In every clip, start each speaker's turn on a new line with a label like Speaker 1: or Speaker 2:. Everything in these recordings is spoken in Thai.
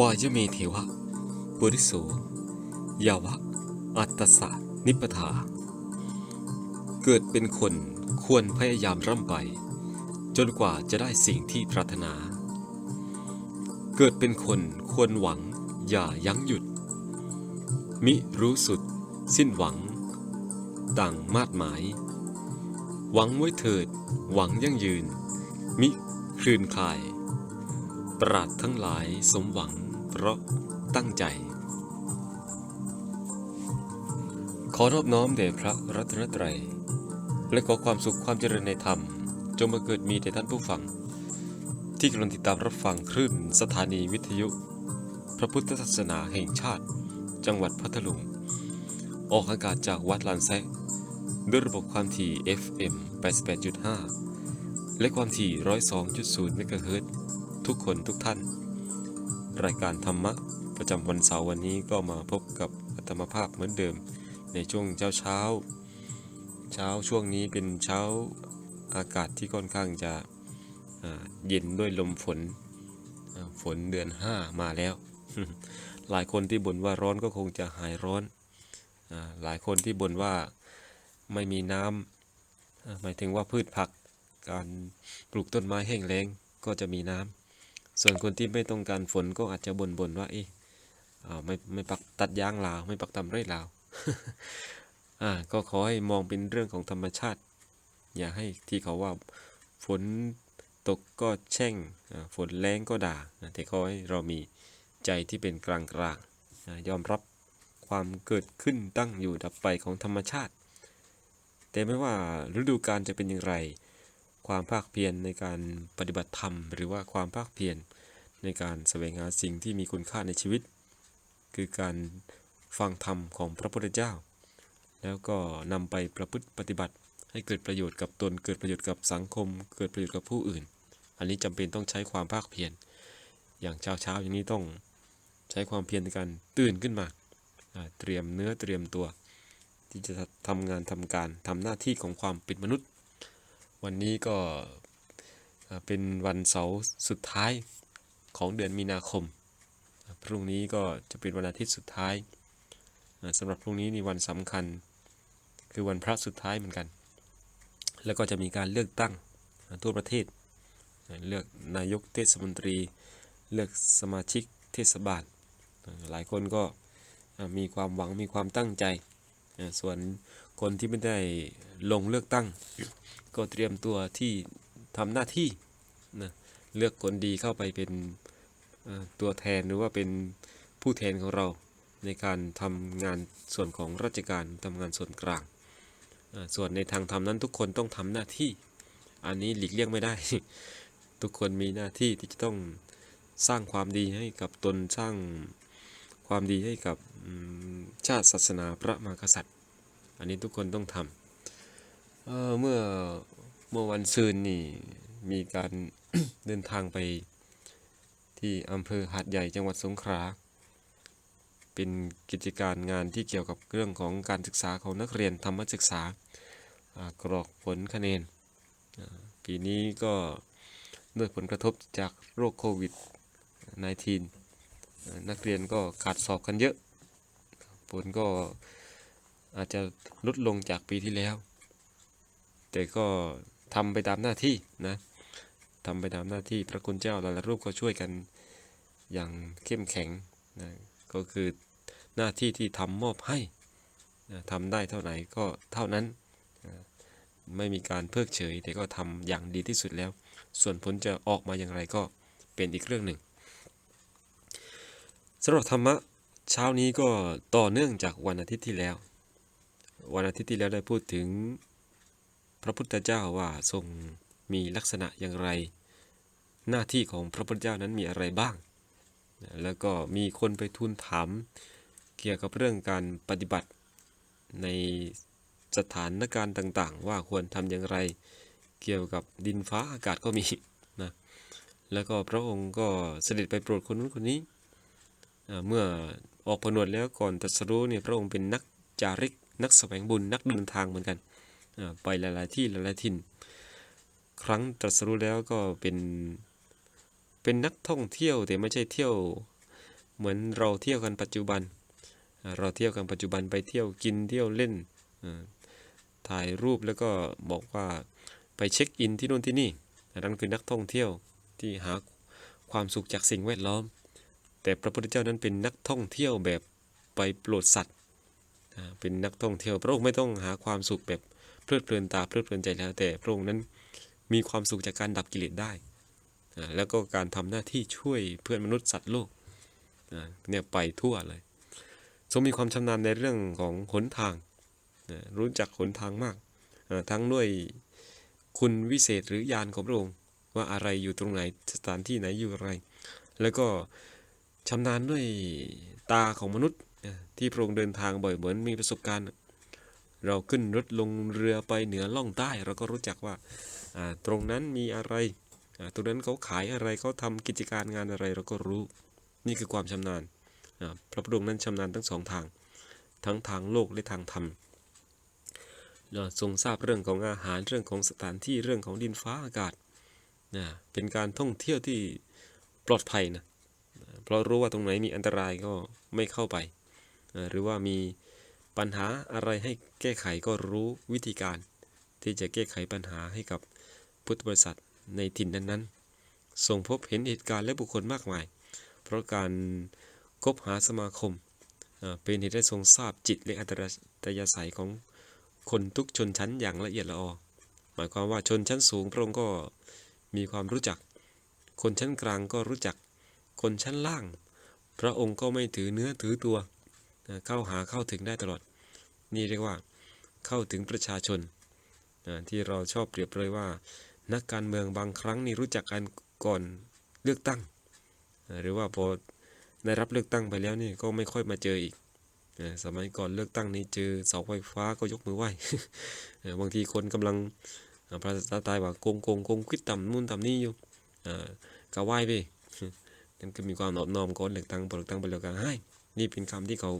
Speaker 1: วายเมเทวะบริโสยาวะ อัตสะนิปทาเกิดเป็นคนควรพยายามร่ำไป จนกว่าจะได้สิ่งที่ปรารถนา เกิดเป็นคนควรหวังอย่ายั้งหยุด มิรู้สุด สิ้นหวัง ต่างมาดหมาย หวังไว้เถิด หวังยั่งยืน มิคลื่นคลาย ปราดทั้งหลายสมหวัง เพราะตั้งใจ ขอนอบน้อมแด่พระรัตนตรัย และขอความสุขความเจริญในธรรม จงมาเกิดมีแด่ท่านผู้ฟัง ที่กำลังติดตามรับฟังคลื่นสถานีวิทยุ พระพุทธศาสนาแห่งชาติ จังหวัดพัทลุง ออกอากาศจากวัดลานแซะด้วยระบบความถี่ FM 88.5 และความถี่ 102.0 เมกะเฮิรตซ์ทุกคนทุกท่าน รายการธรรมะประจำวันเสาร์วันนี้ก็มาพบกับอัตมภาพเหมือนเดิม ในช่วงเช้าเช้า เช้าช่วงนี้เป็นเช้าอากาศที่ค่อนข้างจะเย็นด้วยลมฝนฝนเดือน 5 มาแล้ว หลายคนที่บ่นว่าร้อนก็คงจะหายร้อน หลายคนที่บ่นว่าไม่มีน้ำหมายถึงว่าพืชผักการปลูกต้นไม้แห้งแล้งก็จะมีน้ำ ส่วนคนที่ไม่ต้องการฝนก็อาจจะบ่นบ่นๆว่าเอ๊ะไม่ไม่ปักตัดยางลาว ไม่ปักตำไร่ลาวอ่าก็ขอให้มองเป็นเรื่องของธรรมชาติ อย่าให้ที่เขาว่าฝนตกก็แช่งฝนแรงก็ด่าแต่ขอให้เรามีใจที่เป็นกลางกลางยอมรับความเกิดขึ้นตั้งอยู่ดับไปของธรรมชาติ แต่ไม่ว่าฤดูกาลจะเป็นอย่างไร ความภาคเพียรในการปฏิบัติธรรม หรือว่าความภาคเพียร ในการแสวงหาสิ่งที่มีคุณค่าในชีวิต คือการฟังธรรมของพระพุทธเจ้า แล้วก็นำไปประพฤติปฏิบัติ ให้เกิดประโยชน์กับตน เกิดประโยชน์กับสังคม เกิดประโยชน์กับผู้อื่น อันนี้จำเป็นต้องใช้ความภาคเพียร อย่างเช้าเช้าอย่างนี้ต้องใช้ความเพียรในการตื่นขึ้นมา เตรียมเนื้อเตรียมตัว ที่จะทำงานทำการทำหน้าที่ของความเป็นมนุษย์ วันนี้ก็เป็นวันเสาร์สุดท้าย ของเดือนมีนาคม พรุ่งนี้ก็จะเป็นวันอาทิตย์สุดท้ายอ่าสำหรับพรุ่งนี้นี่วันสำคัญ คือวันพระสุดท้ายเหมือนกัน แล้วก็จะมีการเลือกตั้งทั่วประเทศ เลือกนายกเทศมนตรี เลือกสมาชิกเทศบาล หลายคนก็มีความหวังมีความตั้งใจ ส่วนคนที่ไม่ได้ลงเลือกตั้ง ก็เตรียมตัวที่ทำหน้าที่นะ เลือกคนดีเข้าไปเป็นตัวแทนหรือว่าเป็นผู้แทนของเราในการทำงานส่วนของราชการทำงานส่วนกลาง ส่วนในทางธรรมนั้นทุกคนต้องทำหน้าที่ อันนี้หลีกเลี่ยงไม่ได้ ทุกคนมีหน้าที่ที่จะต้องสร้างความดีให้กับตนสร้างความดีให้กับชาติศาสนาพระมหากษัตริย์ อันนี้ทุกคนต้องทำเเมื่อเมื่อวันซืนนี่มีการ เดินทางไปที่อำเภอหาดใหญ่จังหวัดสงขลา เป็นกิจการงานที่เกี่ยวกับเรื่องของการศึกษาของนักเรียนธรรมศึกษากรอกผลคะแนน ปีนี้ก็ด้วยผลกระทบจากโรคโควิด -19 นักเรียนก็ขาดสอบกันเยอะ ผลก็อาจจะลดลงจากปีที่แล้ว แต่ก็ทำไปตามหน้าที่นะ ทำไปตามหน้าที่พระคุณเจ้าหลายๆรูปก็ช่วยกันอย่างเข้มแข็งนะก็คือหน้าที่ที่ทำมอบให้นะทำได้เท่าไหร่ก็เท่านั้นนะไม่มีการเพิกเฉย แต่ก็ทำอย่างดีที่สุดแล้ว ส่วนผลจะออกมาอย่างไรก็เป็นอีกเรื่องหนึ่งสำหรับธรรมะเช้านี้ก็ต่อเนื่องจากวันอาทิตย์ที่แล้ว วันอาทิตย์ที่แล้วได้พูดถึงพระพุทธเจ้าว่าทรง มีลักษณะอย่างไร หน้าที่ของพระพุทธเจ้านั้นมีอะไรบ้าง แล้วก็มีคนไปทูลถามเกี่ยวกับเรื่องการปฏิบัติในสถานการณ์ต่างๆ ว่าควรทำอย่างไร เกี่ยวกับดินฟ้าอากาศก็มีนะแล้วก็พระองค์ก็เสด็จไปโปรดคนนู้นคนนี้ เมื่อออกผนวดแล้วก่อนตรัสรู้เนี่ยพระองค์เป็นนักจาริกนักแสวงบุญนักเดินทางเหมือนกัน ไปหลายๆที่หลายๆถิ่น ครั้งตรัสรู้แล้วก็เป็นเป็นนักท่องเที่ยวแต่ไม่ใช่เที่ยว เหมือนเราเที่ยวกันปัจจุบัน เราเที่ยวกันปัจจุบันไปเที่ยวกินเที่ยวเล่นถ่ายรูปแล้วก็บอกว่าไปเช็คอินที่นู่นที่นี่นนั้นคือนักท่องเที่ยวที่หาความสุขจากสิ่งแวดล้อม แต่พระพุทธเจ้านั้นเป็นนักท่องเที่ยวแบบไปโปรดสัตว์เป็นนักท่องเที่ยวพระองค์ไม่ต้องหาความสุขแบบเพลิดเพลินตาเพลิดเพลินใจแล้วแต่พระองค์นั้น มีความสุขจากการดับกิเลสได้แล้วก็การทำหน้าที่ช่วยเพื่อนมนุษย์สัตว์โลกเนี่ยไปทั่วเลยทรงมีความชำนาญในเรื่องของหนทาง รู้จักหนทางมาก ทั้งด้วยคุณวิเศษหรือญาณของพระองค์ว่าอะไรอยู่ตรงไหนสถานที่ไหนอยู่อะไร แล้วก็ชำนาญด้วยตาของมนุษย์ที่พระองค์เดินทางบ่อยเหมือนมีประสบการณ์ เราขึ้นรถลงเรือไปเหนือล่องใต้ เราก็รู้จักว่า ตรงนั้นมีอะไร ตรงนั้นเขาขายอะไรเขาทำกิจการงานอะไรเราก็รู้ นี่คือความชำนาญ พระพุทธองค์นั้นชำนาญทั้งสองทาง ทั้งทางโลกและทางธรรมเราทรงทราบเรื่องของอาหารเรื่องของสถานที่เรื่องของดินฟ้าอากาศนะเป็นการท่องเที่ยวที่ปลอดภัยนะ เพราะรู้ว่าตรงไหนมีอันตรายก็ไม่เข้าไป หรือว่ามีปัญหาอะไรให้แก้ไขก็รู้วิธีการ ที่จะแก้ไขปัญหาให้กับ พุทธบริษัทในถิ่นนั้นๆทรงพบเห็นเหตุการณ์และบุคคลมากมาย เพราะการคบหาสมาคม เป็นเหตุให้ทรงทราบจิตและอัตยาศัยของคนทุกชนชั้นอย่างละเอียดละออหมายความว่าชนชั้นสูงพระองค์ก็มีความรู้จัก คนชั้นกลางก็รู้จัก คนชั้นล่าง พระองค์ก็ไม่ถือเนื้อถือตัว เข้าหาเข้าถึงได้ตลอด นี่เรียกว่าเข้าถึงประชาชนที่เราชอบเปรียบเลยว่า นักการเมืองบางครั้งนี่รู้จักกันก่อนเลือกตั้ง หรือว่าพอได้รับเลือกตั้งไปแล้วนี่ก็ไม่ค่อยมาเจออีก สมัยก่อนเลือกตั้งนี่เจอเสาไฟฟ้าก็ยกมือไหว้บางทีคนกำลังอ่าภาษาใตายว่าโกงโกงโกงคิดต่ำนู่นต่ำนี่อยู่ก็ไหว้ไปนั่นก็มีความนอบน้อมก่อนเลือกตั้งพอเลือกตั้งไปแล้วก็ให้นี่เป็นคำที่เขา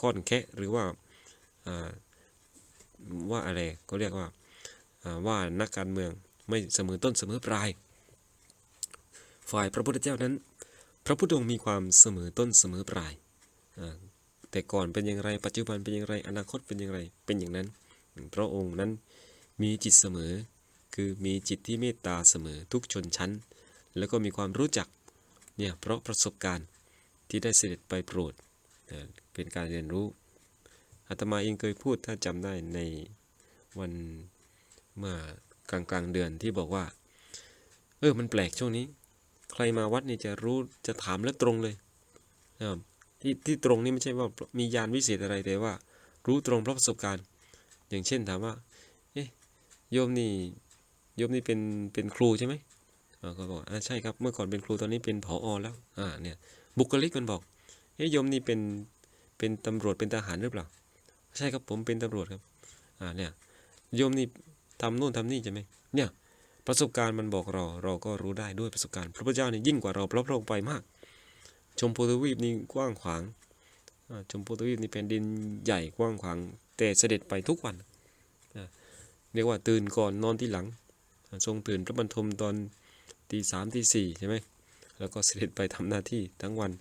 Speaker 1: ก้อนแคะหรือว่าว่าอะไรก็เรียกว่า ว่านักการเมืองไม่เสมอต้นเสมอปลาย ฝ่ายพระพุทธเจ้านั้น พระพุทธองค์มีความเสมอต้นเสมอปลาย แต่ก่อนเป็นอย่างไรปัจจุบันเป็นอย่างไรอนาคตเป็นอย่างไรเป็นอย่างนั้น พระองค์นั้นมีจิตเสมอ คือมีจิตที่เมตตาเสมอทุกชนชั้น แล้วก็มีความรู้จักเนี่ยเพราะประสบการณ์ที่ได้เสด็จไปโปรดเป็นการเรียนรู้อาตมาเองเคยพูดถ้าจำได้ในวัน เมื่อกลางกลางเดือนที่บอกว่า เออมันแปลกช่วงนี้ ใครมาวัดนี่จะรู้จะถามแล้วตรงเลยนะครับที่ที่ตรงนี่ไม่ใช่ว่ามียานวิเศษอะไรแต่ว่า รู้ตรงเพราะประสบการณ์ อย่างเช่นถามว่าเอ๊ะโยมนี่โยมนี่เป็นเป็นครูใช่ไหมอ่าก็บอกอ่าใช่ครับเมื่อก่อนเป็นครูตอนนี้เป็นผออแล้วอ่าเนี่ยบุคลิกมันบอกเอ๊ะโยมนี่เป็นเป็นตำรวจเป็นทหารหรือเปล่า ใช่ครับผมเป็นตำรวจครับอ่าเนี่ยโยมนี่ ทำโน่นทำนี่ใช่ไหมเนี่ยประสบการณ์มันบอกเราเราก็รู้ได้ด้วยประสบการณ์ พระพุทธเจ้านี่ยิ่งกว่าเราเพราะพระองค์ไปมาก ชมพูทวีปนี่กว้างขวางชมพูทวีปนี่แผ่นดินใหญ่กว้างขวาง แต่เสด็จไปทุกวันเรียกว่าตื่นก่อนนอนที่หลัง ทรงตื่นพระบรรทมตอนตีสามตีสี่ใช่ไหมแล้วก็เสด็จไปทำหน้าที่ทั้งวัน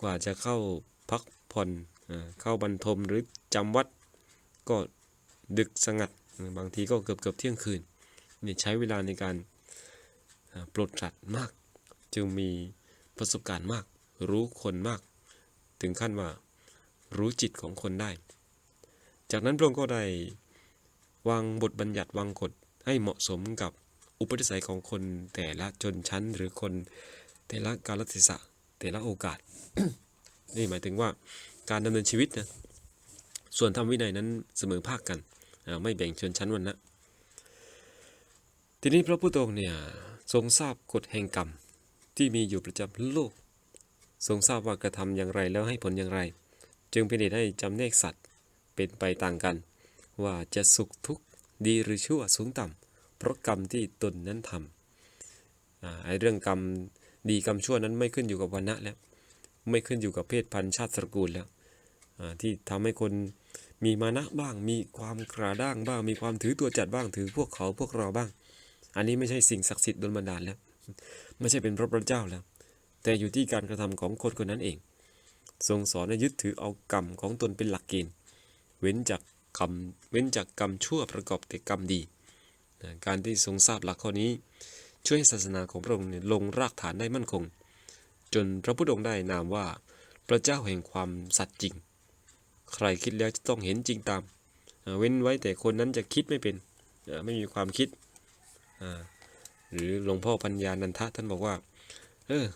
Speaker 1: กว่าจะเข้าพักผ่อนเข้าบรรทมหรือจำวัดก็ดึกสงัด บางทีก็เกือบเกือบเที่ยงคืนเนี่ยใช้เวลาในการปลดสัตว์มาก จึงมีประสบการณ์มาก รู้คนมาก ถึงขั้นว่ารู้จิตของคนได้ จากนั้นพระองค์ก็ได้วางบทบัญญัติวางกฎให้เหมาะสมกับอุปนิสัยของคนแต่ละชนชั้นหรือคนแต่ละกาลเทศะแต่ละโอกาส นี่หมายถึงว่าการดำเนินชีวิตนะส่วนธรรมวินัยนั้นเสมอภาคกัน ไม่แบ่งชนชั้นวรรณะทีนี้พระพุทธองค์เนี่ยทรงทราบกฎแห่งกรรมที่มีอยู่ประจำโลก ทรงทราบว่ากระทำอย่างไรแล้วให้ผลอย่างไร จึงเป็นเหตุให้จำแนกสัตว์เป็นไปต่างกัน ว่าจะสุขทุกข์ดีหรือชั่วสูงต่ำเพราะกรรมที่ตนนั้นทำไอ้เรื่องกรรมดีกรรมชั่วนั้นไม่ขึ้นอยู่กับวันณะแล้ว ไม่ขึ้นอยู่กับเพศพันธุ์ชาติตระกูลแล้วที่ทำให้คน มีมานะบ้าง มีความกระด้างบ้าง มีความถือตัวจัดบ้าง ถือพวกเขาพวกเราบ้าง อันนี้ไม่ใช่สิ่งศักดิ์สิทธิ์ดนบันดาลแล้ว ไม่ใช่เป็นพระพุทธเจ้าแล้ว แต่อยู่ที่การกระทำของคนคนนั้นเอง ทรงสอนให้ยึดถือเอากรรมของตนเป็นหลักเกณฑ์ เว้นจากคำเว้นจากกรรมชั่วประกอบแต่กรรมดีนะการที่ทรงทราบหลักข้อนี้ ช่วยให้ศาสนาของพระองค์ลงรากฐานได้มั่นคง จนพระพุทธองค์ได้นามว่าพระเจ้าแห่งความสัตย์จริง ใครคิดแล้วจะต้องเห็นจริงตามอ่าเว้นไว้แต่คนนั้นจะคิดไม่เป็น ไม่มีความคิด หรือหลวงพ่อปัญญานันทะท่านบอกว่า เออ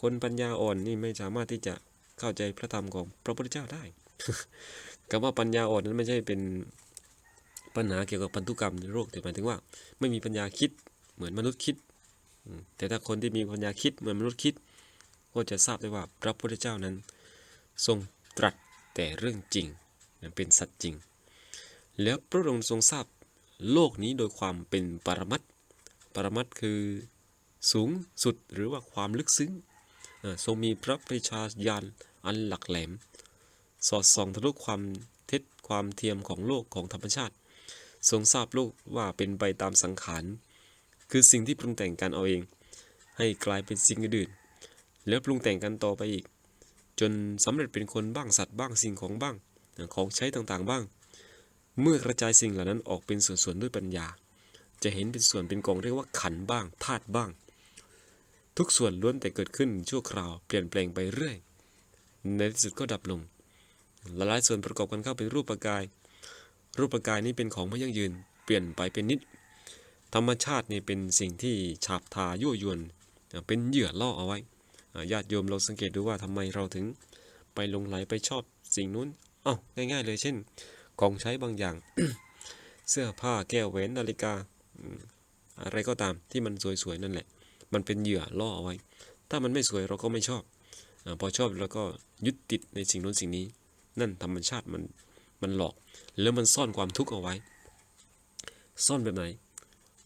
Speaker 1: คนปัญญาอ่อนนี่ไม่สามารถที่จะเข้าใจพระธรรมของพระพุทธเจ้าได้คำว่าปัญญาอ่อนนั้นไม่ใช่เป็นปัญหาเกี่ยวกับพันธุกรรมในโรคแต่หมายถึงว่า ไม่มีปัญญาคิดเหมือนมนุษย์คิด แต่ถ้าคนที่มีปัญญาคิดเหมือนมนุษย์คิด ก็จะทราบได้ว่าพระพุทธเจ้านั้น ทรงตรัส แต่เรื่องจริงนั้นเป็นสัตว์จริง แล้วพระองค์ทรงทราบโลกนี้โดยความเป็นปรมัตถ์ปรมัตถ์คือสูงสุดหรือว่าความลึกซึ้งทรงมีพระปริชาญาณอันหลักแหลม สอดส่องทะลุความเท็จความเทียมของโลกของธรรมชาติ ทรงทราบโลกว่าเป็นไปตามสังขาร คือสิ่งที่ปรุงแต่งกันเอาเอง ให้กลายเป็นสิ่งอื่น แล้วปรุงแต่งกันต่อไปอีก จนสำเร็จเป็นคนบ้างสัตว์บ้างสิ่งของบ้างของใช้ต่างๆบ้าง เมื่อกระจายสิ่งเหล่านั้นออกเป็นส่วนๆด้วยปัญญา จะเห็นเป็นส่วนเป็นกองเรียกว่าขันบ้างธาตุบ้าง ทุกส่วนล้วนแต่เกิดขึ้นชั่วคราวเปลี่ยนแปลงไปเรื่อย ในที่สุดก็ดับลงละลายส่วนประกอบกันเข้าเป็นรูปกาย รูปกายนี้เป็นของไม่ยั่งยืน เปลี่ยนไปเป็นนิด ธรรมชาตินี่เป็นสิ่งที่ฉาบทายั่วยวนเป็นเหยื่อล่อเอาไว้ ญาติโยมเราสังเกตดูว่าทำไมเราถึงไปลงไหลไปชอบสิ่งนู้นอ้าวง่าย ๆ เลยเช่น ของใช้บางอย่าง เสื้อผ้าแก้วแหวนนาฬิกาอะไรก็ตามที่มันสวยๆนั่นแหละ มันเป็นเหยื่อล่อเอาไว้ ถ้ามันไม่สวยเราก็ไม่ชอบอพอชอบเราก็ยึดติดในสิ่งนู้นสิ่งนี้ นั่นธรรมชาติมันมันหลอก แล้วมันซ่อนความทุกข์เอาไว้ ซ่อนแบบไหน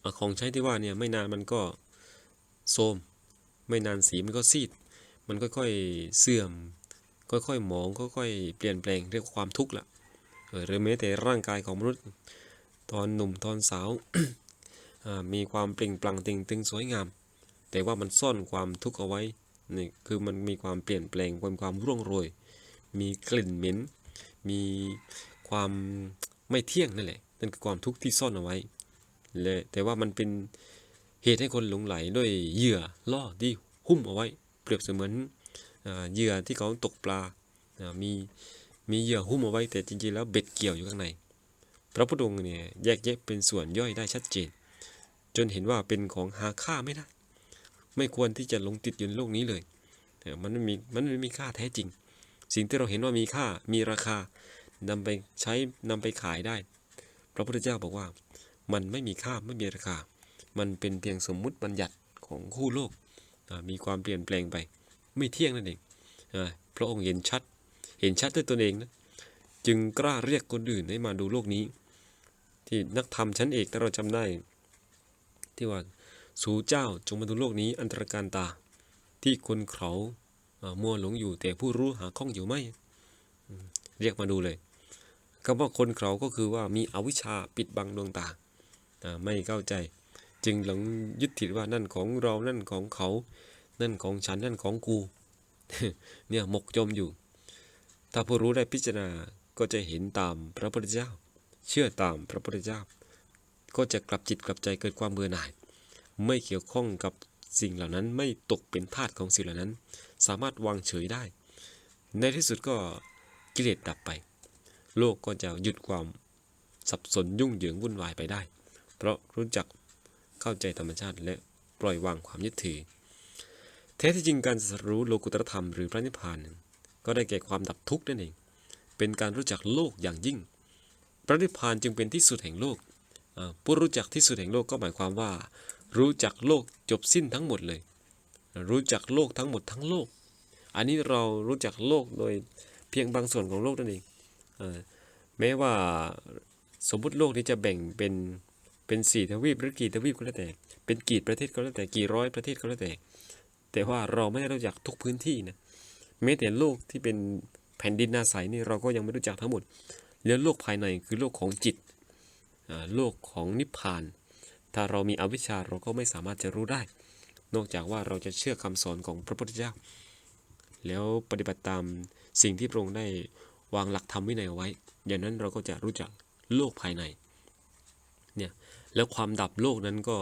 Speaker 1: อของใช้ที่ว่าเนี่ยไม่นานมันก็โทรมไม่นานสีมันก็ซีด มันค่อยๆเสื่อม ค่อยๆหมองค่อยๆเปลี่ยนแปลงเรียกว่าความทุกข์ละเออหรือแม้แต่ร่างกายของมนุษย์ตอนหนุ่มตอนสาวมีความเปล่งปลั่งติงตึงสวยงาม แต่ว่ามันซ่อนความทุกข์เอาไว้นี่คือมันมีความเปลี่ยนแปลงมีความร่วงโรย มีกลิ่นเหม็นมีความไม่เที่ยงนั่นแหละนั่นคือความทุกข์ที่ซ่อนเอาไว้และแต่ว่ามันเป็นเหตุให้คนหลงไหลด้วยเหยื่อล่อที่หุ้มเอาไว้ รียบเสมือนเหยื่อที่เขาตกปลา มีมีเหยื่อหุ้มเอาไว้แต่จริงๆแล้วเบ็ดเกี่ยวอยู่ข้างใน พระพุทธองค์เนี่ยแยกแยะเป็นส่วนย่อยได้ชัดเจน จนเห็นว่าเป็นของหาค่าไม่ได้ ไม่ควรที่จะหลงติดอยู่ในโลกนี้เลย มันไม่มีมันไม่มีค่าแท้จริง สิ่งที่เราเห็นว่ามีค่ามีราคานำไปใช้นำไปขายได้ พระพุทธเจ้าบอกว่ามันไม่มีค่าไม่มีราคา มันเป็นเพียงสมมุติบัญญัติของคู่โลก มีความเปลี่ยนแปลงไป ไม่เที่ยงนั่นเองอพระองค์เห็นชัด เห็นชัดด้วยตนเองนะจึงกล้าเรียกคนอื่นให้มาดูโลกนี้ ที่นักธรรมชั้นเอกถ้าเราจำได้ ที่ว่าสู่เจ้าจงมาดูโลกนี้อันตรการตา ที่คนเขามัวหลงอยู่แต่ผู้รู้หาข้องอยู่ไม่อืมเรียกมาดูเลยคำว่าคนเขาก็คือว่ามีอวิชชาปิดบังดวงตาไม่เข้าใจ จึงหลงยึดติดว่านั่นของเรานั่นของเขา นั่นของฉันนั่นของกู เนี่ยหมกจมอยู่ ถ้าผู้รู้ได้พิจารณาก็จะเห็นตามพระพุทธเจ้า เชื่อตามพระพุทธเจ้า ก็จะกลับจิตกลับใจเกิดความเบื่อหน่าย ไม่เกี่ยวข้องกับสิ่งเหล่านั้นไม่ตกเป็นทาสของสิ่งเหล่านั้น สามารถวางเฉยได้ ในที่สุดก็กิเลสดับไป โลกก็จะหยุดความสับสนยุ่งเหยิงวุ่นวายไปได้ เพราะรู้จัก เข้าใจธรรมชาติ และปล่อยวางความยึดถือ แท้ที่จริงการรู้โลกุตรธรรมหรือพระนิพพานก็ได้แก่ความดับทุกข์นั่นเอง เป็นการรู้จักโลกอย่างยิ่ง พระนิพพานจึงเป็นที่สุดแห่งโลก ผู้รู้จักที่สุดแห่งโลกก็หมายความว่า รู้จักโลกจบสิ้นทั้งหมดเลย รู้จักโลกทั้งหมดทั้งโลก อันนี้เรารู้จักโลกโดยเพียงบางส่วนของโลกนั่นเองแม้ว่าสมมุติโลกนี้จะแบ่งเป็น เป็นสี่ทวีปหรือกี่ทวีปก็แล้วแต่ เป็นกี่ประเทศก็แล้วแต่กี่ร้อยประเทศก็แล้วแต่ แต่ว่าเราไม่ได้รู้จักทุกพื้นที่นะแม้แต่โลกที่เป็นแผ่นดินอาศัยนี่เราก็ยังไม่รู้จักทั้งหมด แล้วโลกภายในคือโลกของจิตโลกของนิพพาน ถ้าเรามีอวิชชาเราก็ไม่สามารถจะรู้ได้ นอกจากว่าเราจะเชื่อคำสอนของพระพุทธเจ้า แล้วปฏิบัติตามสิ่งที่พระองค์ได้วางหลักธรรมวินัยไว้ อย่างนั้นเราก็จะรู้จักโลกภายใน แล้วความดับโลกนั้นก็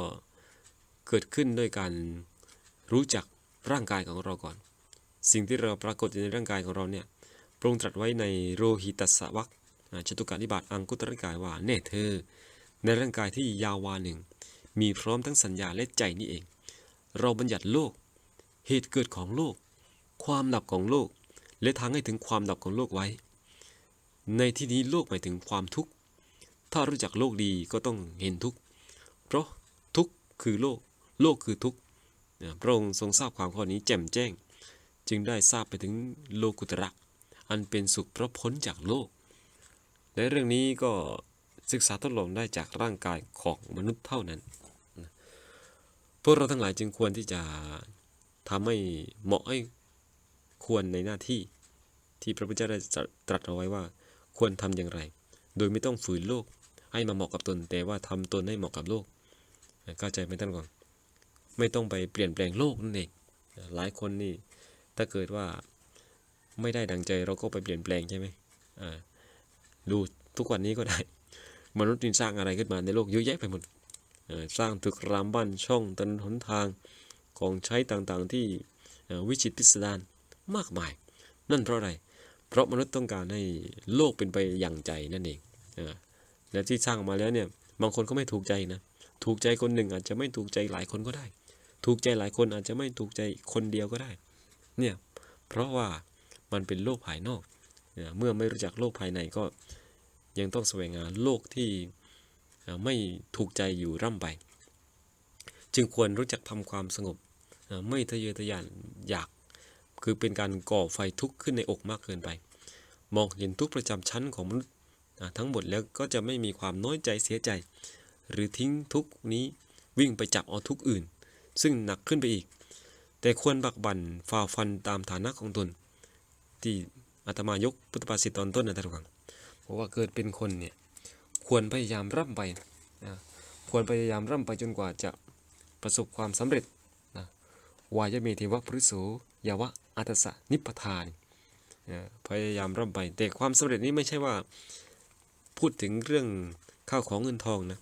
Speaker 1: เกิดขึ้นด้วยการรู้จักร่างกายของเราก่อน สิ่งที่เราปรากฏอยู่ในร่างกายของเราเนี่ยพระองค์ตรัสไว้ในโรหิตัสวักอ่าจตุกานิบาตอังคุตรกายว่าแน่เธอ ในร่างกายที่ยาววาหนึ่ง มีพร้อมทั้งสัญญาและใจนี่เอง เราบัญญัติโลก เหตุเกิดของโลก ความดับของโลก และทางให้ถึงความดับของโลกไว้ ในที่นี้โลกหมายถึงความทุกข์ ถ้ารู้จักโลกดีก็ต้องเห็นทุกข์เพราะทุกข์คือโลก โลกคือทุกข์พระองค์ทรงทราบความข้อนี้แจ่มแจ้ง จึงได้ทราบไปถึงโลกุตระอันเป็นสุขเพราะพ้นจากโลกและเรื่องนี้ก็ศึกษาทดลองได้จากร่างกายของมนุษย์เท่านั้น พวกเราทั้งหลายจึงควรที่จะทำให้เหมาะให้ควรในหน้าที่ที่พระพุทธเจ้าได้ตรัสเอาไว้ว่าควรทำอย่างไร โดยไม่ต้องฝืนโลก ให้มาเหมาะกับตน แต่ว่าทำตนให้เหมาะกับโลกเข้าใจไหมท่านก่อนไม่ต้องไปเปลี่ยนแปลงโลกนั่นเองหลายคนนี่ถ้าเกิดว่าไม่ได้ดังใจเราก็ไปเปลี่ยนแปลงใช่ไหมอ่าดูทุกวันนี้ก็ได้ มนุษย์นี่สร้างอะไรขึ้นมาในโลกเยอะแยะไปหมดสร้างตึกรามบ้านช่องถนนหนทางของใช้ต่างๆที่วิจิตพิสดารมากมาย นั่นเพราะอะไร เพราะมนุษย์ต้องการให้โลกเป็นไปอย่างใจนั่นเองเและที่สร้างมาแล้วเนี่ยบางคนก็ไม่ถูกใจนะถูกใจคนหนึ่งอาจจะไม่ถูกใจหลายคนก็ได้ ถูกใจหลายคนอาจจะไม่ถูกใจคนเดียวก็ได้ เนี่ยเพราะว่ามันเป็นโลกภายนอกเเมื่อไม่รู้จักโลกภายในก็ยังต้องแสวงหาโลกที่ไม่ถูกใจอยู่ร่ำไป จึงควรรู้จักทำความสงบ ไม่ทะเยอทะยานอยาก คือเป็นการก่อไฟทุกข์ขึ้นในอกมากเกินไป มองเห็นทุกประจำชั้นของมนุษย์ ทั้งหมดแล้วก็จะไม่มีความน้อยใจเสียใจ หรือทิ้งทุกนี้วิ่งไปจับเอาทุกอื่น ซึ่งหนักขึ้นไปอีก แต่ควรบักบั่นฝ่าฟันตามฐานะของตน ที่อาตมายกพุทธภาษิตตอนต้นนะท่านผู้ฟังเพราะว่าเกิดเป็นคนเนี่ยควรพยายามร่ำไปนะควรพยายามร่ำไปจนกว่าจะประสบความสำเร็จนะวายเมเทวะพริโสยาวะอัตสะนิพพทานนะพยายามร่ำไปแต่ความสำเร็จนี้ไม่ใช่ว่า พูดถึงเรื่องข้าวของเงินทองนะ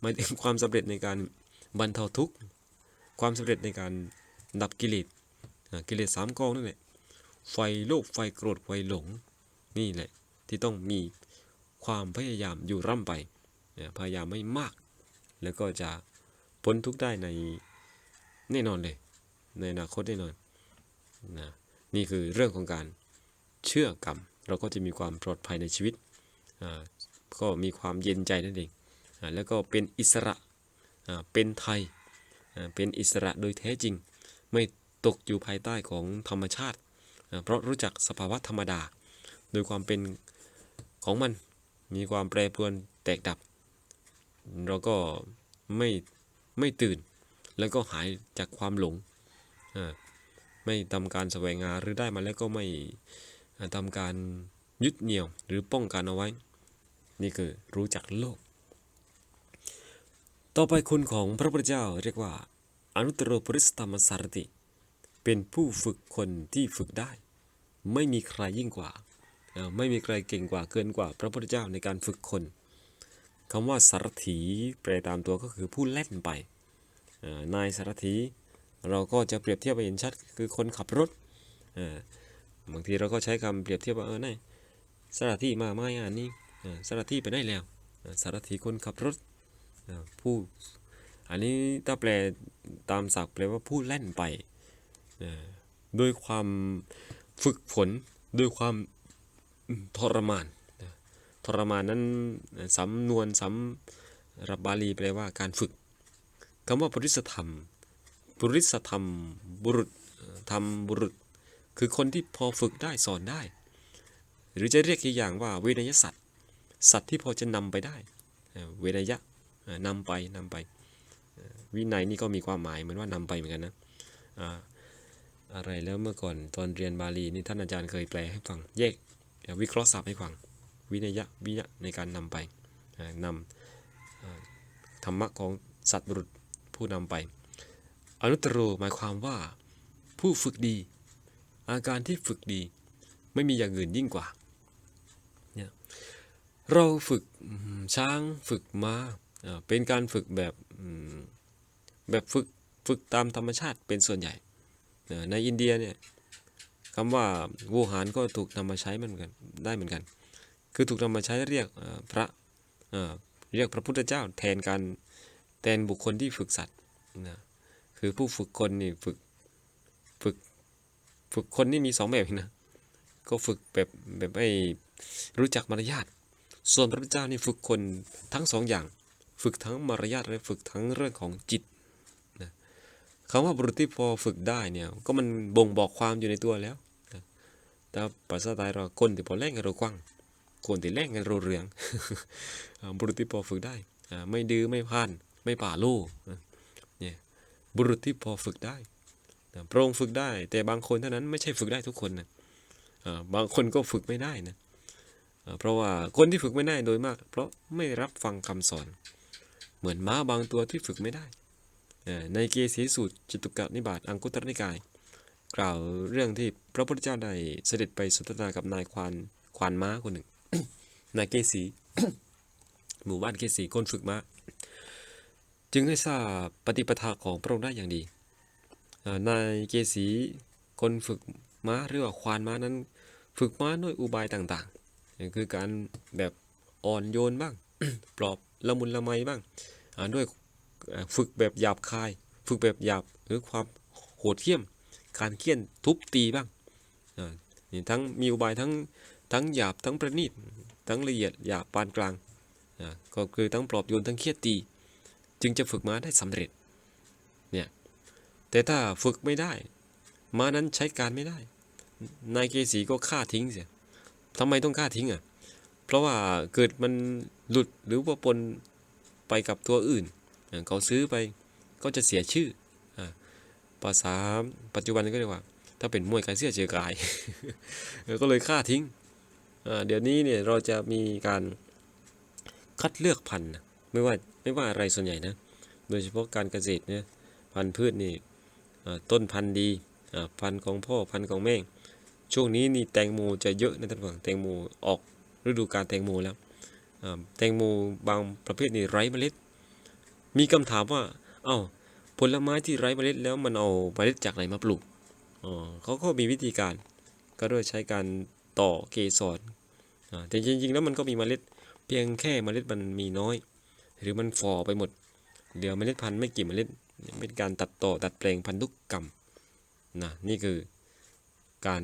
Speaker 1: หมายถึงความสำเร็จในการบรรเทาทุกข์ความสำเร็จในการดับกิเลสกิเลสสามกองนั่นแหละไฟโลภไฟโกรธไฟหลงนี่แหละที่ต้องมีความพยายามอยู่ร่ำไปพยายามไม่มาก แล้วก็จะพ้นทุกข์ได้ในแน่นอนเลย ในอนาคตแน่นอนนะนี่คือเรื่องของการเชื่อกรรม เราก็จะมีความปลอดภัยในชีวิต ก็มีความเย็นใจนั่นเองอแล้วก็เป็นอิสระเป็นไทยเป็นอิสระโดยแท้จริง ไม่ตกอยู่ภายใต้ของธรรมชาติ เพราะรู้จักสภาวะธรรมดา โดยความเป็นของมันมีความแปรปรวนแตกดับ เราก็ไม่ไม่ตื่น แล้วก็หายจากความหลง ไม่ทำการแสวงหาหรือได้มาแล้วก็ไม่ทำการยึดเหนี่ยวหรือป้องกันเอาไว้ นี่คือรู้จักโลก ต่อไปคุณของพระพุทธเจ้าเรียกว่า อนุตตรปริสตมสารติ เป็นผู้ฝึกคนที่ฝึกได้ ไม่มีใครยิ่งกว่า ไม่มีใครเก่งกว่าเกินกว่า พระพุทธเจ้าในการฝึกคนคำว่าสารถีแปลตามตัวก็คือผู้เล่นไป นายสารถีเราก็จะเปรียบเทียบไปเห็นชัดคือคนขับรถบางทีเราก็ใช้คำเปรียบเทียบว่าเออนายสารถีมาไม่อันนี้เอ่อ สารถีไปได้แล้วสารถีคนขับรถผู้อันนี้ถ้าแปลตามศัพท์แปลว่าผู้เล่นไปด้วยความฝึกฝนด้วยความทรมานทรมานนั้นสำนวนสำรับบาลีแปลว่าการฝึกคำว่าปริสธรรมปริสธรรมบุรุษธรรมบุรุษ คือคนที่พอฝึกได้สอนได้ หรือจะเรียกอีกอย่างว่าเวนยสัตว สัตว์ที่พอจะนำไปได้ เวนยะเอ่อนำไปนำไป วินัยนี่ก็มีความหมายเหมือนว่านำไปเหมือนกันนะอะไรแล้วเมื่อก่อนตอนเรียนบาลีนี่ท่านอาจารย์เคยแปลให้ฟังแยกวิเคราะห์ศัพท์ให้ฟัง วินัยะวิยะในการนำไปนำอ่าธรรมะของสัตว์บุรุษผู้นำไป อนุตตโรหมายความว่าผู้ฝึกดี อาการที่ฝึกดี ไม่มีอย่างอื่นยิ่งกว่า เราฝึกช้างฝึกมาอ่าเป็นการฝึกแบบแบบฝึกฝึกตามธรรมชาติเป็นส่วนใหญ่ ในอินเดียเนี่ยคำว่าวูหารก็ถูกนำมาใช้เหมือนกันได้เหมือนกัน คือถูกนำมาใช้เรียกพระเอ่อเรียกพระพุทธเจ้าแทนการแทนบุคคลที่ฝึกสัตว์นะคือผู้ฝึกคนนี่ฝึกฝึกฝึกคนนี่มีสองแบบนะก็ฝึกแบบแบบไม่รู้จักมารยาท ส่วนพระพุทธเจ้านี่ฝึกคนทั้งสองอย่าง ฝึกทั้งมารยาทและฝึกทั้งเรื่องของจิตนะคำว่าบุรุษที่พอฝึกได้เนี่ยก็มันบ่งบอกความอยู่ในตัวแล้วนะแต่ภาษาไทยเราคนที่พอแรงกันเรากว้างคนที่แรงกันเราเรืองบุรุษที่พอฝึกได้ไม่ดื้อไม่พานไม่ป่าลู่นะเนี่ยบุรุษที่พอฝึกได้นะพระองค์ฝึกได้ แต่บางคนเท่านั้นไม่ใช่ฝึกได้ทุกคนนะบางคนก็ฝึกไม่ได้นะ เพราะว่าคนที่ฝึกไม่ได้โดยมาก เพราะไม่รับฟังคำสอน เหมือนม้าบางตัวที่ฝึกไม่ได้ ในเกสีสูตรจตุกะนิบาตอังคุตรนิกาย กล่าวเรื่องที่พระพุทธเจ้าได้เสด็จไปสนทนากับนายควานควานม้าคนหนึ่ง นายเกษีหมู่บ้านเกษีคนฝึกม้าจึงให้ทราบปฏิปทาของพระองค์ได้อย่างดี นายเกษีคนฝึกม้าหรือว่าควานม้านั้น ฝึกม้าด้วยอุบายต่าง คือการแบบอ่อนโยนบ้าง ปลอบละมุนละไมบ้างด้วยฝึกแบบหยาบคาย ฝึกแบบหยาบหรือความโหดเหี้ยม การเคี่ยนทุบตีบ้างนี่ทั้งมีอุบายทั้งทั้งหยาบทั้งประณีตทั้งละเอียดหยาบปานกลางก็คือทั้งปลอบโยนทั้งเคี่ยนตี จึงจะฝึกม้าได้สำเร็จเนี่ยแต่ถ้าฝึกไม่ได้ ม้านั้นใช้การไม่ได้ นายเกษีก็ฆ่าทิ้งเสีย ทำไมต้องฆ่าทิ้งอะ เพราะว่าเกิดมันหลุดหรือว่าปนไปกับตัวอื่น เขาซื้อไปก็จะเสียชื่ออภาษาปัจจุบันก็เรียกว่า ถ้าเป็นมวยการเสียเจือกาย ก็เลยฆ่าทิ้ง เดี๋ยวนี้เนี่ยเราจะมีการคัดเลือกพันธุ์ไม่ว่าไม่ว่าอะไรส่วนใหญ่นะ โดยเฉพาะการเกษตรเนี่ยพันธุ์พืชนี่ต้นพันธุ์ดีพันธุ์ของพ่อพันธุ์ของแม่ ช่วงนี้นี่แตงโมจะเยอะนะท่านผู้ฟังแตงโมออกฤดูกาลแตงโมแล้วแตงโมบางประเภทนี่ไร้เมล็ด มีคำถามว่า เอ้าผลไม้ที่ไร้เมล็ดแล้วมันเอาเมล็ดจากไหนมาปลูกเขาก็มีวิธีการ ก็โดยใช้การต่อเกสรแต่จริงๆแล้วมันก็มีเมล็ด เพียงแค่เมล็ดมันมีน้อย หรือมันฝ่อไปหมดเหลือเมล็ดพันธุ์ไม่กี่เมล็ดเป็นการตัดต่อดัดแปลงพันธุกรรมนะนี่คือ การ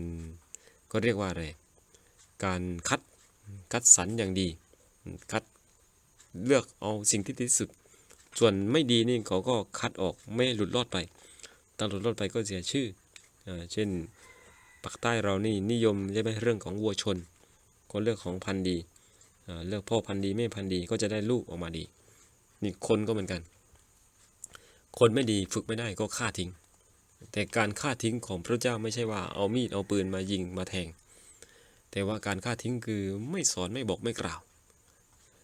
Speaker 1: ก็เรียกว่าอะไร การคัดคัดสรรอย่างดี คัดเลือกเอาสิ่งที่ดีที่สุด ส่วนไม่ดีนี่เขาก็คัดออกไม่หลุดรอดไปถ้าหลุดรอดไปก็เสียชื่ออเช่นปากใต้เรานี่นิยมใช่ไหมเรื่องของวัวชน ก็เลือกของพันธุ์ดี เลือกพ่อพันธุ์ดีแม่พันธุ์ดีก็จะได้ลูกออกมาดี นี่คนก็เหมือนกัน คนไม่ดีฝึกไม่ได้ก็ฆ่าทิ้ง แต่การฆ่าทิ้งของพระเจ้าไม่ใช่ว่าเอามีดเอาปืนมายิงมาแทง แต่ว่าการฆ่าทิ้งคือไม่สอนไม่บอกไม่กล่าว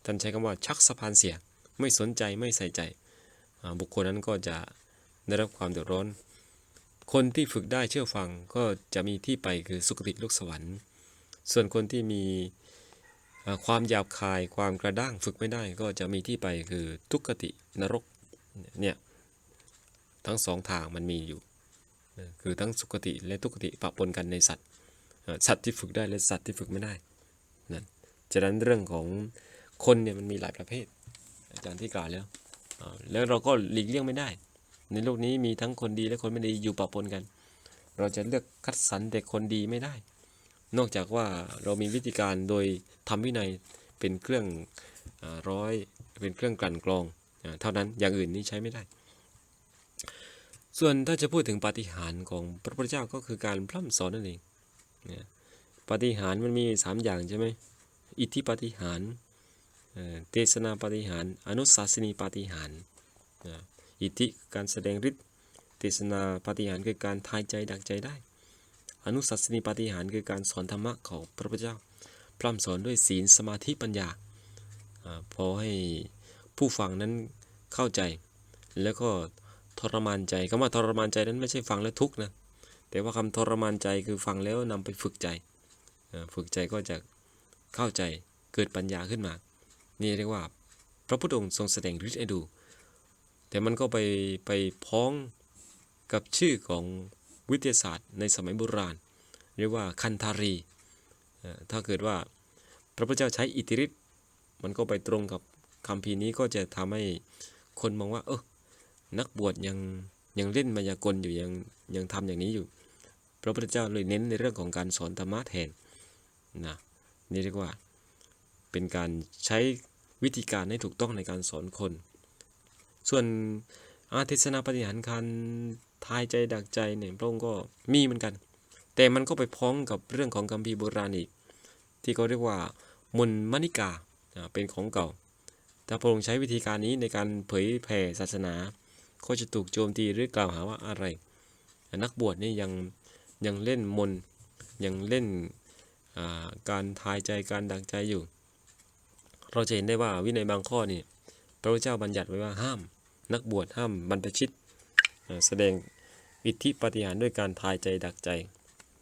Speaker 1: ท่านใช้คำว่าชักสะพานเสีย ไม่สนใจไม่ใส่ใจ บุคคลนั้นก็จะได้รับความเดือดร้อน คนที่ฝึกได้เชื่อฟังก็จะมีที่ไปคือสุคติโลกสวรรค์ ส่วนคนที่มีความหยาบคายความกระด้างฝึกไม่ได้ก็จะมีที่ไปคือทุกขตินรกเนี่ยทั้งสองทางมันมีอยู่ คือทั้งสุคติและทุกติปะปนกันในสัตว์สัตว์ที่ฝึกได้และสัตว์ที่ฝึกไม่ได้นั่นฉะนั้นเรื่องของคนเนี่ยมันมีหลายประเภท อาจารย์ที่กล่าวแล้วแล้วเราก็หลีกเลี่ยงไม่ได้ ในโลกนี้มีทั้งคนดีและคนไม่ดีอยู่ปะปนกัน เราจะเลือกคัดสรรแต่คนดีไม่ได้ นอกจากว่าเรามีวิธีการโดยทำวินัยเป็นเครื่องอร้อยเป็นเครื่องกลั่นกรองอเท่านั้นอย่างอื่นนี่ใช้ไม่ได้ ส่วนถ้าจะพูดถึงปาฏิหาริย์ของพระพุทธเจ้าก็คือการพร่ำสอนนั่นเองปาฏิหาริย์มันมีสามอย่างใช่ไหมอิทธิปาฏิหาริย์เทศนาปาฏิหาริย์อนุสาสนีปาฏิหาริย์อิทธิการแสดงฤทธิ์เทศนาปาฏิหาริย์คือการทายใจดักใจได้ อนุสัสนีปาฏิหาริย์คือการสอนธรรมะของพระพุทธเจ้า พร่ำสอนด้วยศีลสมาธิปัญญาพอให้ผู้ฟังนั้นเข้าใจแล้วก็ ทรมานใจคำว่าทรมานใจนั้นไม่ใช่ฟังแล้วทุกข์นะแต่ว่าคำทรมานใจคือฟังแล้วนำไปฝึกใจฝึกใจก็จะเข้าใจเกิดปัญญาขึ้นมา นี่เรียกว่าพระพุทธองค์ทรงแสดงฤทธิ์ให้ดู แต่มันก็ไปไปพ้องกับชื่อของวิทยาศาสตร์ในสมัยโบราณ เรียกว่าคันธารี ถ้าเกิดว่าพระพุทธเจ้าใช้อิทธิฤทธิ์มันก็ไปตรงกับคำพีนี้ก็จะทำให้คนมองว่า เออ นักบวชยังยังเล่นมายากลอยู่ยังยังทำอย่างนี้อยู่ พระพุทธเจ้าเลยเน้นในเรื่องของการสอนธรรมะแทนนะนี่เรียกว่าเป็นการใช้วิธีการให้ถูกต้องในการสอนคน ส่วนอาเทศนาปฏิหารย์การทายใจดักใจเนี่ยพระองค์ก็มีเหมือนกัน แต่มันก็ไปพ้องกับเรื่องของคัมภีร์โบราณอีก ที่เขาเรียกว่ามนมณิกาอ่าเป็นของเก่า ถ้าพระองค์ใช้วิธีการนี้ในการเผยแผ่ศาสนา ก็จะถูกโจมตีหรือกล่าวหาว่าอะไร นักบวชนี่ยังยังเล่นมนยังเล่นาการทายใจการดักใจอยู่ เราจะเห็นได้ว่าวินัยบางข้อนี่พระเจ้าบัญญัติไว้ว่าห้าม นักบวชห้ามบรรพชิตแสดงอิทธิปฏิหารด้วยการทายใจดักใจ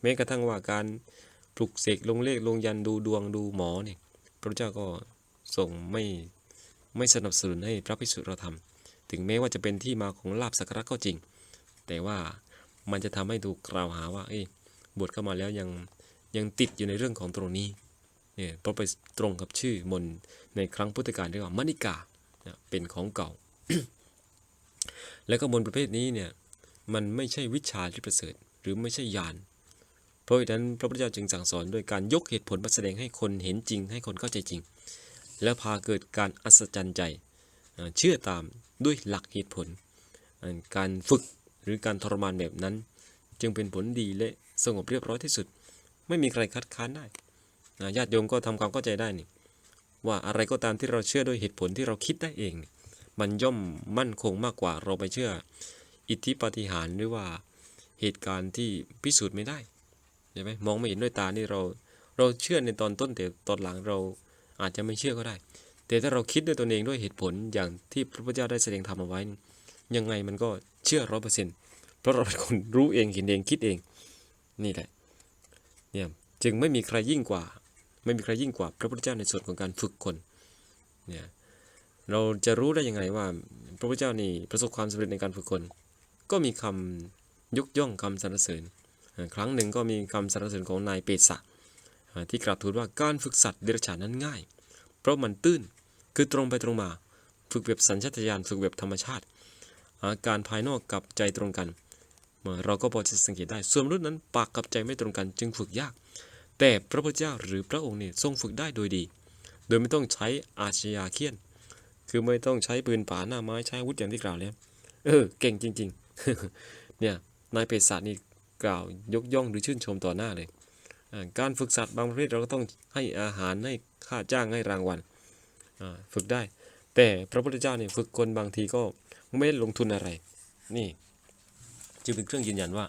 Speaker 1: แม้กระทั่งว่าการปลุกเสกลงเลขลงยันดูดวงดูหมอเนี่ยพระเจ้าก็ส่งไม่ไม่สนับสนุนให้พระภิกษุเราทำ ถึงแม้ว่าจะเป็นที่มาของลาบสักการะก็จริง แต่ว่ามันจะทำให้ถูกกล่าวหาว่าเอ้ยบวชเข้ามาแล้วยังยังติดอยู่ในเรื่องของตรงนี้เนี่ยเพราะไปตรงกับชื่อมนในครั้งพุทธกาลเรียกว่ามณิกาเป็นของเก่า แล้วก็มนประเภทนี้เนี่ยมันไม่ใช่วิชาที่ประเสริฐหรือไม่ใช่ญาณเพราะฉะนั้นพระพุทธเจ้าจึงสั่งสอนโดยการยกเหตุผลมาแสดงให้คนเห็นจริงให้คนเข้าใจจริง แล้วพาเกิดการอัศจรรย์ใจ เชื่อตามด้วยหลักเหตุผล การฝึกหรือการทรมานแบบนั้น จึงเป็นผลดีและสงบเรียบร้อยที่สุด ไม่มีใครคัดค้านได้ญาติโยมก็ทำความเข้าใจได้นี่ว่าอะไรก็ตามที่เราเชื่อด้วยเหตุผลที่เราคิดได้เอง มันย่อมมั่นคงมากกว่าเราไปเชื่อ อิทธิปาฏิหาริย์หรือว่าเหตุการณ์ที่พิสูจน์ไม่ได้ใช่ไหมมองไม่เห็นด้วยตานี่เรา เราเชื่อในตอนต้นแต่ตอนหลังเราอาจจะไม่เชื่อก็ได้ แต่ถ้าเราคิดด้วยตนเองด้วยเหตุผลอย่างที่พระพุทธเจ้าได้แสดงธรรมเอาไว้ ยังไงมันก็เชื่อร้อยเปอร์เซ็นต์เพราะเราเป็นคนรู้เองเห็นเองคิดเอง นี่แหละเนี่ยจึงไม่มีใครยิ่งกว่า ไม่มีใครยิ่งกว่าพระพุทธเจ้าในส่วนของการฝึกคนเนี่ยเราจะรู้ได้ยังไงว่า พระพุทธเจ้านี่ประสบความสำเร็จในการฝึกคน ก็มีคำยกย่องคำสรรเสริญ ครั้งหนึ่งก็มีคำสรรเสริญของนายเปตสะที่กราบทูลว่าการฝึกสัตว์เดรัจฉานนั้นง่าย เพราะมันตื้นคือตรงไปตรงมา ฝึกแบบสัญชาตญาณฝึกแบบธรรมชาติอาการภายนอกกับใจตรงกันเราก็พอจะสังเกตได้ ส่วนมนุษย์นั้นปากกับใจไม่ตรงกันจึงฝึกยาก แต่พระพุทธเจ้าหรือพระองค์เนี่ยทรงฝึกได้โดยดี โดยไม่ต้องใช้อาชญาเคียน คือไม่ต้องใช้ปืนป่าหน้าไม้ใช้อาวุธอย่างที่กล่าวแล้วเออเก่งจริง ๆ เนี่ยนายเปรตศาสตร์นี่กล่าวยกย่องหรือชื่นชมต่อหน้าเลย การฝึกสัตว์บางประเภทเราก็ต้องให้อาหารให้ค่าจ้างให้รางวัลฝึกได้ แต่พระพุทธเจ้าเนี่ยฝึกคนบางทีก็ไม่ได้ลงทุนอะไร นี่จึงเป็นเครื่องยืนยันว่า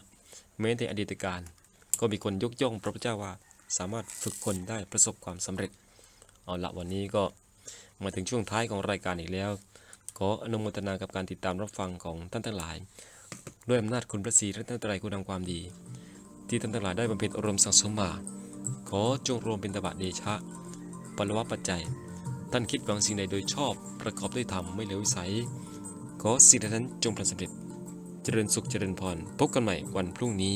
Speaker 1: แม้ในอดีตการก็มีคนยกย่องพระพุทธเจ้าว่าสามารถฝึกคนได้ประสบความสำเร็จเอาละวันนี้ก็มาถึงช่วงท้ายของรายการอีกแล้ว ขออนุโมทนากับการติดตามรับฟังของท่านทั้งหลาย ด้วยอำนาจคุณพระศรีรัตนตรัยคุณงามความดี ที่ท่านทั้งหลายได้บำเพ็ญอารมณ์สังสมมาขอจงรวมเป็นตบะเดชะปรวะปัจจัย ท่านคิดหวังสิ่งใดโดยชอบ ประกอบด้วยธรรมไม่เหลววิสัย ขอสิ่งนั้นจงประสบเร็จ เจริญสุขเจริญพร พบกันใหม่วันพรุ่งนี้